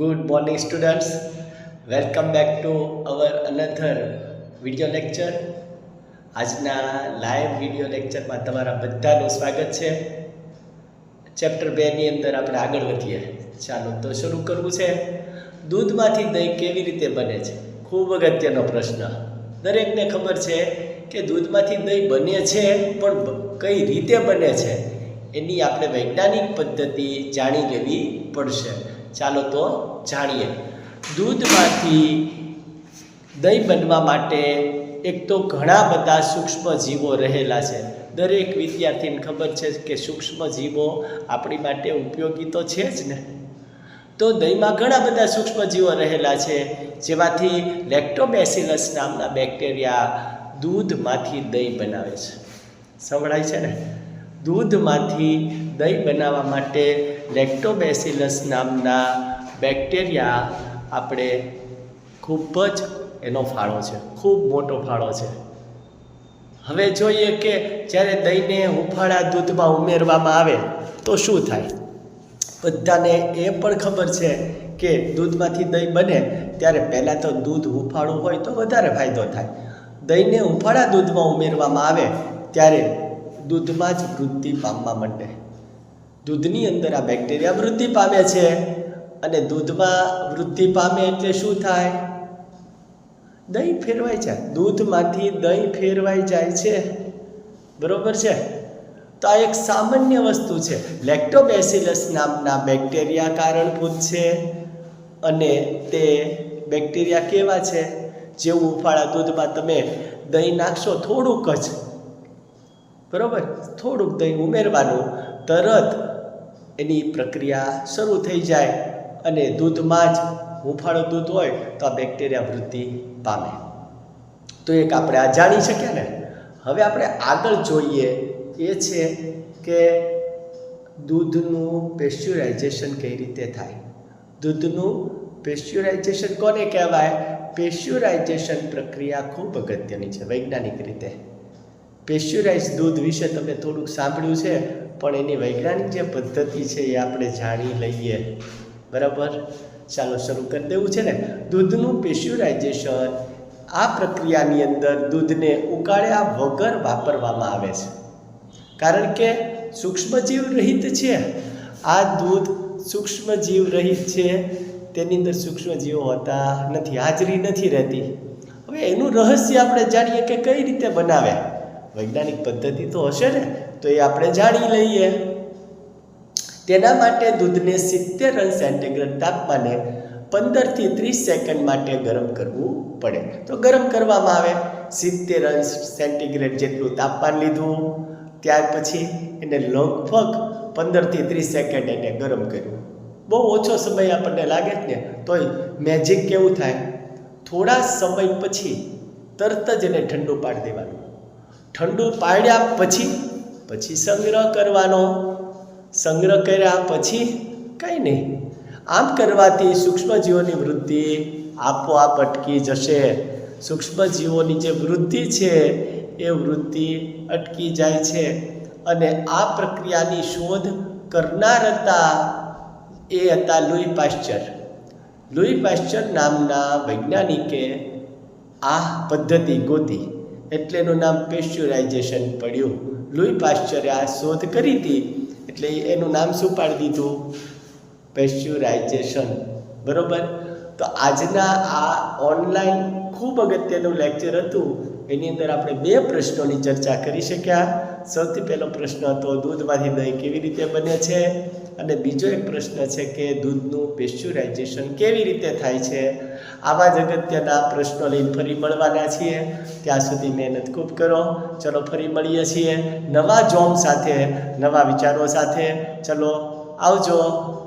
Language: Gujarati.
Good morning, students. Welcome back to our another video lecture. આજના લાઈવ વિડિયો લેક્ચરમાં તમારા બધાનું સ્વાગત છે. ચેપ્ટર બેની અંદર આપણે આગળ વધીએ. ચાલો તો શરૂ કરવું છે. દૂધમાંથી દહીં કેવી રીતે બને છે? ખૂબ અગત્યનો પ્રશ્ન. દરેકને ખબર છે કે દૂધમાંથી દહીં બને છે પણ કઈ રીતે બને છે? એની આપણે વૈજ્ઞાનિક પદ્ધતિ જાણી લેવી પડશે. ચાલો તો જાણીએ. દૂધમાંથી દહીં બનવા માટે એક તો ઘણા બધા સૂક્ષ્મ જીવો રહેલા છે. દરેક વિદ્યાર્થીને ખબર છે કે સૂક્ષ્મ જીવો આપણી માટે ઉપયોગી તો છે જ ને. તો દહીંમાં ઘણા બધા સૂક્ષ્મ જીવો રહેલા છે, જેમાંથી લેક્ટોબેસિલસ નામના બેક્ટેરિયા દૂધમાંથી દહીં બનાવે છે. સંભળાય છે ને? દૂધમાંથી દહીં બનાવવા માટે લેક્ટોબેસિલસ નામના બેક્ટેરિયા આપણે ખૂબ જ એનો ફાળો છે, ખૂબ મોટો ફાળો છે. હવે જોઈએ કે જ્યારે દહીંને હુંફાળા દૂધમાં ઉમેરવામાં આવે, તો શું થાય? બધાને એ પણ ખબર છે કે દૂધમાંથી દહીં બને, ત્યારે પહેલાં તો દૂધ હુંફાળું હોય તો વધારે ફાયદો થાય. દહીંને હુંફાળા દૂધમાં ઉમેરવામાં આવે, ત્યારે દૂધમાં જ વૃદ્ધિ પામવા માંડે. દૂધની અંદર આ બેક્ટેરિયા વૃદ્ધિ પામે છે અને દૂધમાં વૃદ્ધિ પામે એટલે શું થાય? દહીં ફેરવાઈ જાય દૂધમાંથી દહીં ફેરવાઈ જાય છે. બરોબર છે? તો આ એક સામાન્ય વસ્તુ છે. લેક્ટોબેસિલસ નામના બેક્ટેરિયા કારણભૂત છે અને તે બેક્ટેરિયા કેવા છે? જેવું ઉફાળા દૂધમાં તમે દહીં નાખશો થોડુંક જ. બરોબર? થોડુંક દહીં ઉમેરવાનું, તરત એની પ્રક્રિયા શરૂ થઈ જાય અને દૂધમાં જ હુંફાળું દૂધ હોય તો આ બેક્ટેરિયા વૃદ્ધિ પામે. તો એક આપણે આ જાણી શક્યા ને? હવે આપણે આગળ જોઈએ એ છે કે દૂધનું પેસ્ચ્યુરાઇઝેશન કઈ રીતે થાય? દૂધનું પેસ્ચ્યુરાઇઝેશન કોને કહેવાય? પેસ્ચ્યુરાઇઝેશન પ્રક્રિયા ખૂબ અગત્યની છે વૈજ્ઞાનિક રીતે. પેસ્ચ્યુરાઇઝ દૂધ વિશે તમે થોડુંક સાંભળ્યું છે, પણ એની વૈજ્ઞાનિક જે પદ્ધતિ છે એ આપણે જાણી લઈએ. બરાબર? ચાલો શરૂ કરી દેવું છે ને. દૂધનું પેશ્યુરાઇઝેશન આ પ્રક્રિયાની અંદર દૂધને ઉકાળ્યા વગર વાપરવામાં આવે છે. કારણ કે સૂક્ષ્મજીવ રહિત છે. આ દૂધ સૂક્ષ્મજીવ રહિત છે. તેની અંદર સૂક્ષ્મજીવો હોતા, નથી, હાજરી નથી રહેતી. હવે એનું રહસ્ય આપણે જાણીએ કે કઈ રીતે બનાવે વૈજ્ઞાનિક પદ્ધતિ તો હશે ને, તો એ આપણે જાણી લઈએ. તેના માટે દૂધને સિત્તેર અંશ સેન્ટીગ્રેડ તાપમાને પંદરથી ત્રીસ સેકન્ડ માટે ગરમ કરવું પડે. તો ગરમ કરવામાં આવે. સિત્તેર અંશ સેન્ટીગ્રેડ જેટલું તાપમાન લીધું, ત્યાર પછી એને લગભગ પંદરથી ત્રીસ સેકન્ડ એને ગરમ કર્યું. બહુ ઓછો સમય આપણને લાગે જ ને, તોય મેજિક કેવું થાય? થોડા સમય પછી તરત જ એને ઠંડુ પાડી દેવાનું. ઠંડુ પાડ્યા પછી પછી સંગ્રહ કરવાનો. સંગ્રહ કર્યા પછી કંઈ નહીં. આમ કરવાથી સૂક્ષ્મજીવોની વૃદ્ધિ આપોઆપ અટકી જશે. સૂક્ષ્મજીવોની જે વૃદ્ધિ છે, એ વૃદ્ધિ અટકી જાય છે. અને આ પ્રક્રિયાની શોધ કરનાર હતા એ હતા લુઈ પાશ્ચર. લુઈ પાશ્ચર નામના વૈજ્ઞાનિકે આ પદ્ધતિ ગોતી. એટલે એનું નામ પેસ્ચ્યુરાઇઝેશન પડ્યું. લુઈ પાશ્ચરે આ શોધ કરી હતી, એટલે એનું નામ શું પાડી દીધું? પેસ્ચ્યુરાઇઝેશન બરાબર? તો આજના આ ઓનલાઈન ખૂબ અગત્યનું લેક્ચર હતું. એની અંદર આપણે બે પ્રશ્નોની ચર્ચા કરી શક્યા. સૌથી પહેલો પ્રશ્ન હતો, દૂધમાંથી દહીં કેવી રીતે બને છે? અને બીજો એક પ્રશ્ન છે કે દૂધનું પેસ્ચ્યુરાઇઝેશન કેવી રીતે થાય છે? આવા જ અગત્યના પ્રશ્નો લઈને ફરી મળવાના છીએ. ત્યાં સુધી મહેનત ખૂબ કરો. ચલો ફરી મળીએ છીએ નવા જોમ સાથે, નવા વિચારો સાથે. ચલો આવજો.